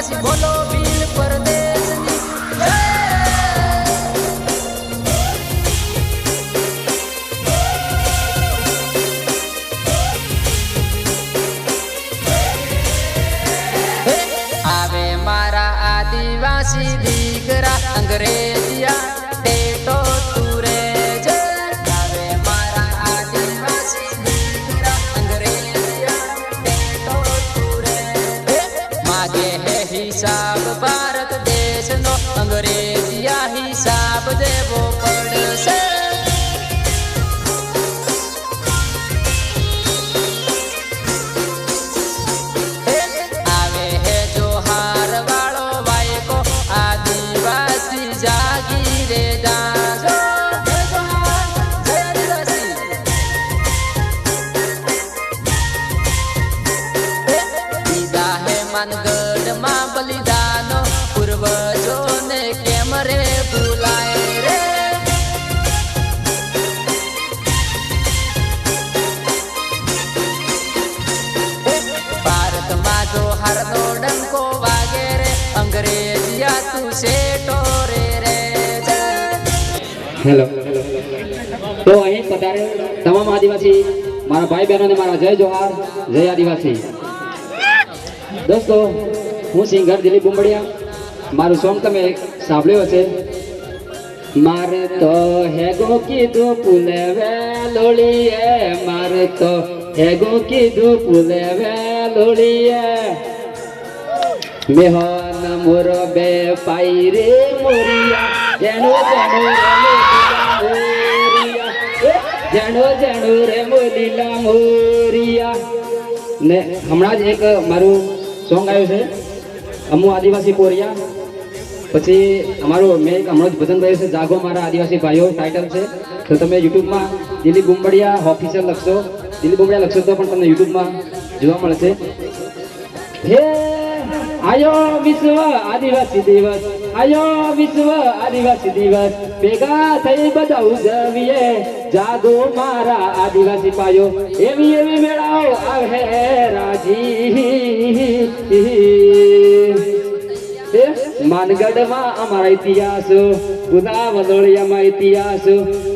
આદિવાસી બોલો ભીલ પરદેશની. આવે મારા દીકરા અંગ્રેજિયા માગે હે હિસાબ ભારત દેશનો અંગ્રેજિયા હિસાબ દેવો પડશે. દીધા બલિદાનો પૂર્વજોને કેમ રે ભૂલાય રે? ભારતમાં જો હારનો ડંકો વાગે રે, અંગ્રેજિયા તું શેઠો રે રે હેલો. તો અહીં પધારે તમામ આદિવાસી, મારા ભાઈ બહેનોને મારા જય જોહાર, જય આદિવાસી. દોસ્તો, હું સિંગર દિલીપ બુંબડિયા મારું સોંગ તમે સાંભળ્યું હશે. મારે તો હેગો કીધું પુલે વેલોળીએ, મારે તો હેગો કીધું પુલે વેલોળીએ. મેહન મોર બે પાઈ રે મોરિયા, જેણો જેણો જેણો રે મોલીલા મોરિયા. ને હમણાં જ એક મારું સોંગ આવ્યું છે. અમુ આદિવાસી પોરિયા. પછી અમારું મેં હમણાં જ ભજન ગાયું છે, જાગો મારા આદિવાસી ભાઈઓ ટાઇટલ છે. તો તમે યુટ્યુબમાં દિલીપ ગુંબડિયા ઓફિસિયલ લખશો. દિલીપ ગુંબડિયા લખશો તો પણ તમને યુટ્યુબમાં જોવા મળશે. હે, આયો વિશ્વ આદિવાસી દિવસ, આયો વિશ્વ આદિવાસી દિવસ. ભેગા થઈ બધા ઉજવીએ. જાગો મારા આદિવાસી પાયો એવી એવી મેળાઓ આવે રાજી. માનગઢમાં અમારા ઇતિહાસ બુધા વદોળિયામાં ઇતિહાસ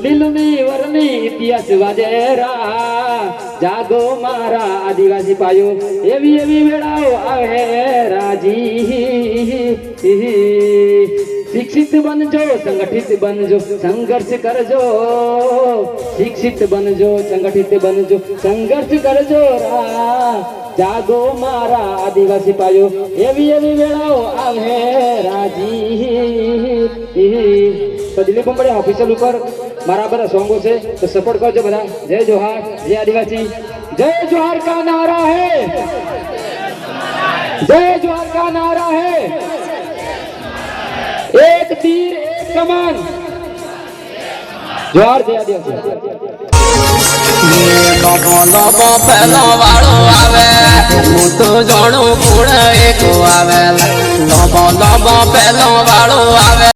લીલમી વરની ઇતિહાસ વાજેરા. જાગો મારા આદિવાસી પાયો એવી એવી વેળાઓ આવે રાજી. શિક્ષિત બનજો સંગઠિત બનજો સંઘર્ષ કરજો. શિક્ષિત બનજો સંગઠિત બનજો સંઘર્ષ કરજો રા. જાગો મારા આદિવાસી પાયો એવી એવી વેળાઓ આવે રાજી તો દિલીપ બંબડે ઓફિશિયલ ઉપર મારા બધા સોંગો છે, તો સપોર્ટ કરજો બધા। જય જોહાર, જય આદિવાસી, જય જોહાર કા નારા હે? જય જોહાર કા નારા હે? એક તીર, એક કમાન। જોહાર, જય આદિવાસી। લોબો લોબો પેલો વાળો આવે હું તો જાણું કુળ એક આવે લોબો લોબો પેલો વાળો આવે